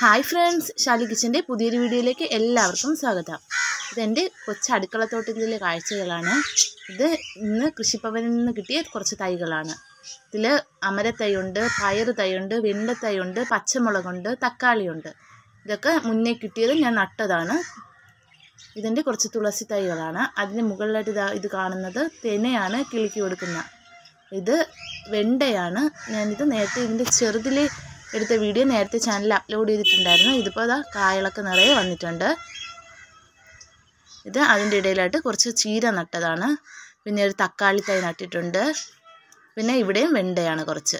Hi friends Shali കിച്ചന്റെ പുതിയൊരു വീഡിയോയിലേക്ക് എല്ലാവർക്കും സ്വാഗതം. ഇതെന്റെ കൊച്ചു അടുക്കളത്തോട്ടത്തിലെ കാഴ്ചകളാണ്. ഇത് ഇന്ന് കൃഷിഭവനിൽ നിന്ന് കിട്ടിയ കുറച്ച് തൈകളാണ്. ഇതിൽ അമരത്തൈയുണ്ട് പയർ തൈയുണ്ട് വെണ്ടത്തൈയുണ്ട് പച്ചമുളകുണ്ട് തക്കാളിയുണ്ട്. ഇതൊക്കെ മുന്നേ കിട്ടിയത് ഞാൻ നട്ടതാണ്. ഇതിന്റെ കുറച്ച് തുളസി തൈകളാണ്. അതിന് മുകളിലായിട്ട് ഇതാ കാണുന്നത് തെനയാണ് കിളിക്ക് കൊടുക്കുന്ന. ഇത് വെണ്ടയാണ്. ഞാനിത് നേരത്തെ ഇതിന്റെ ചെറുതിൽ എടുത്ത വീഡിയോ നേരത്തെ ചാനലിൽ അപ്ലോഡ് ചെയ്തിട്ടുണ്ടായിരുന്നു. ഇതിപ്പോൾ അതാ കായകളൊക്കെ നിറയെ വന്നിട്ടുണ്ട്. ഇത് അതിന്റെ ഇടയിലായിട്ട് കുറച്ച് ചീര നട്ടതാണ്. പിന്നെ ഒരു തക്കാളി തൈ നട്ടിട്ടുണ്ട്. പിന്നെ ഇവിടെയും വെണ്ടയാണ് കുറച്ച്.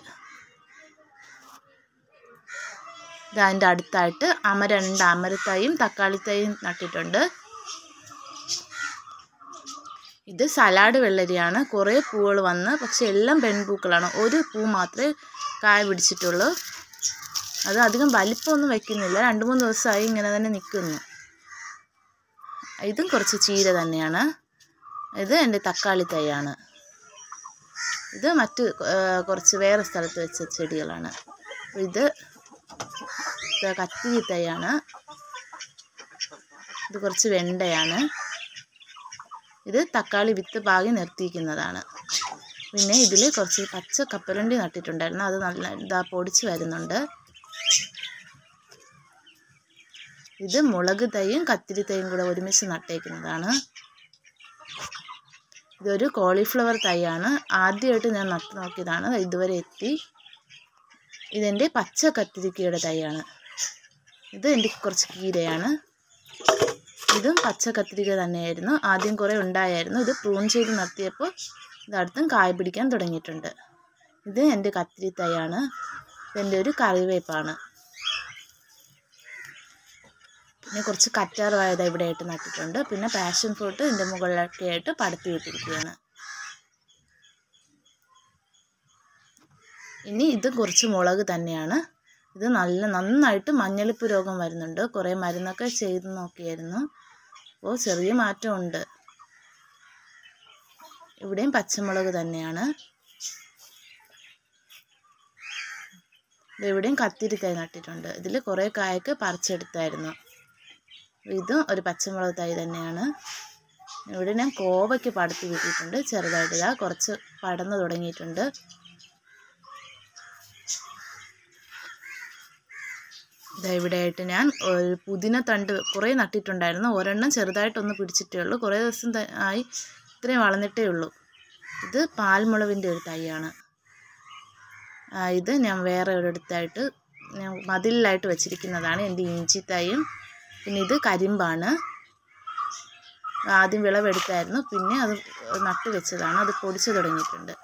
ഇത് അതിന്റെ അടുത്തായിട്ട് അമരണ്ട് അമരത്തൈയും തക്കാളി തൈയും നട്ടിട്ടുണ്ട്. ഇത് സലാഡ് വെള്ളരിയാണ്. കുറേ പൂവുകൾ വന്ന് പക്ഷെ എല്ലാം പെൺപൂക്കളാണ്. ഒരു പൂ മാത്രമേ കായ പിടിച്ചിട്ടുള്ളൂ. അത് അധികം വലിപ്പമൊന്നും വയ്ക്കുന്നില്ല രണ്ട് മൂന്ന് ദിവസമായി ഇങ്ങനെ തന്നെ നിൽക്കുന്നു. ഇതും കുറച്ച് ചീര തന്നെയാണ്. ഇത് എന്റെ തക്കാളി തൈയാണ്. ഇത് മറ്റ് കുറച്ച് വേറെ സ്ഥലത്ത് വെച്ച ചെടികളാണ്. ഇത് കത്തിരി തൈയാണ്. ഇത് കുറച്ച് വെണ്ടയാണ്. ഇത് തക്കാളി വിത്ത് പാകി നിർത്തിയിരിക്കുന്നതാണ്. പിന്നെ ഇതിൽ കുറച്ച് പച്ച കപ്പലണ്ടി നട്ടിട്ടുണ്ടായിരുന്നു. അത് നല്ല ഇതാ പൊടിച്ച് വരുന്നുണ്ട്. ഇത് മുളക് തൈയും കത്തിരി തൈയും കൂടെ ഒരുമിച്ച് നട്ടേക്കുന്നതാണ്. ഇതൊരു കോളിഫ്ലവർ തൈയാണ്. ആദ്യമായിട്ട് ഞാൻ നട്ടു നോക്കിയതാണ്. ഇതുവരെ എത്തി. ഇതെന്റെ പച്ച കത്തിരിക്കയുടെ തൈയാണ്. ഇത് എന്റെ കുറച്ച് കീരയാണ്. ഇതും പച്ച കത്തിരിക്ക തന്നെയായിരുന്നു. ആദ്യം കുറേ ഉണ്ടായിരുന്നു ഇത് പ്രൂൺ ചെയ്ത് നിർത്തിയപ്പോൾ ഇതടുത്തും കായ പിടിക്കാൻ തുടങ്ങിയിട്ടുണ്ട്. ഇത് എന്റെ കത്തിരി തൈയാണ്. ഇതെന്റെ ഒരു കറിവേപ്പാണ്. പിന്നെ കുറച്ച് കറ്റാർ വായത ഇവിടെ ആയിട്ട് നട്ടിട്ടുണ്ട്. പിന്നെ പാഷൻ ഫ്രൂട്ട് ഇതിന്റെ മുകളിലൊക്കെ ആയിട്ട് പടത്തി വിട്ടിരിക്കുകയാണ് ഇനി ഇത് കുറച്ച് മുളക് തന്നെയാണ്. ഇത് നല്ല നന്നായിട്ട് മഞ്ഞളിപ്പ് രോഗം വരുന്നുണ്ട്. കുറേ മരുന്നൊക്കെ ചെയ്ത് നോക്കിയായിരുന്നു. അപ്പോൾ ചെറിയ മാറ്റമുണ്ട്. ഇവിടെയും പച്ചമുളക് തന്നെയാണ്. ഇവിടെയും കത്തിരി തൈ നട്ടിട്ടുണ്ട്. ഇതിൽ കുറേ കായൊക്കെ പറിച്ചെടുത്തായിരുന്നു. ഇതും ഒരു പച്ചമുളക് തൈ തന്നെയാണ്. ഇവിടെ ഞാൻ കോവയ്ക്ക് പടുത്ത് കിട്ടിയിട്ടുണ്ട്. ചെറുതായിട്ട് ഇതാ കുറച്ച് പടന്നു തുടങ്ങിയിട്ടുണ്ട്. ഇതാ ഇവിടെയായിട്ട് ഞാൻ ഒരു പുതിന തണ്ട് കുറേ നട്ടിട്ടുണ്ടായിരുന്നു. ഒരെണ്ണം ചെറുതായിട്ടൊന്ന് പിടിച്ചിട്ടേ ഉള്ളൂ. കുറേ ദിവസം ആയി ഇത്രയും വളർന്നിട്ടേ ഉള്ളൂ. ഇത് പാൽമുളവിന്റെ ഒരു തൈയാണ്. ഇത് ഞാൻ വേറെ ഒരിടത്തായിട്ട് ഞാൻ മതിലിലായിട്ട് വെച്ചിരിക്കുന്നതാണ്. എന്റെ ഇഞ്ചി തൈയും പിന്നെ ഇത് കരിമ്പാണ്. ആദ്യം വിളവെടുത്തായിരുന്നു പിന്നെ അത് നട്ടു വെച്ചതാണ്. അത് പൊടിച്ചു തുടങ്ങിയിട്ടുണ്ട്.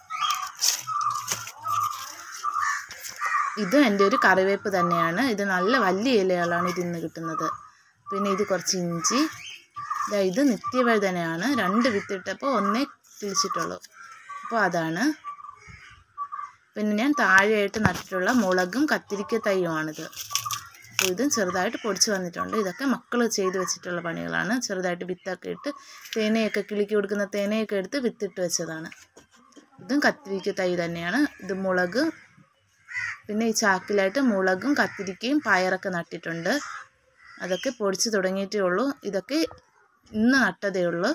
ഇത് എന്റെ ഒരു കറിവേപ്പ് തന്നെയാണ്. ഇത് നല്ല വലിയ ഇലകളാണ് ഇതിന്ന് കിട്ടുന്നത്. പിന്നെ ഇത് കുറച്ച് ഇഞ്ചി. ഇത് നിത്യവഴുതനയാണ്. രണ്ട് വിത്തിട്ടപ്പോൾ ഒന്നേ കിളിച്ചിട്ടുള്ളൂ. അപ്പോൾ അതാണ് പിന്നെ ഞാൻ താഴെയായിട്ട് നട്ടിട്ടുള്ള മുളകും കത്തിരിക്ക തൈയുമാണിത്. അപ്പോൾ ഇതും ചെറുതായിട്ട് പൊടിച്ച് വന്നിട്ടുണ്ട്. ഇതൊക്കെ മക്കൾ ചെയ്ത് വെച്ചിട്ടുള്ള പണികളാണ്. ചെറുതായിട്ട് വിത്തൊക്കെ ഇട്ട് തേനയൊക്കെ കിളിക്ക് കൊടുക്കുന്ന തേനയൊക്കെ എടുത്ത് വിത്തിട്ട് വെച്ചതാണ്. ഇതും കത്തിരിക്ക തൈ തന്നെയാണ്. ഇത് മുളക് പിന്നെ ഈ ചാക്കിലായിട്ട് മുളകും കത്തിരിക്കയും പയറൊക്കെ നട്ടിട്ടുണ്ട്. അതൊക്കെ പൊടിച്ച് തുടങ്ങിയിട്ടേ ഉള്ളൂ. ഇതൊക്കെ ഇന്ന് നട്ടതേ ഉള്ളൂ.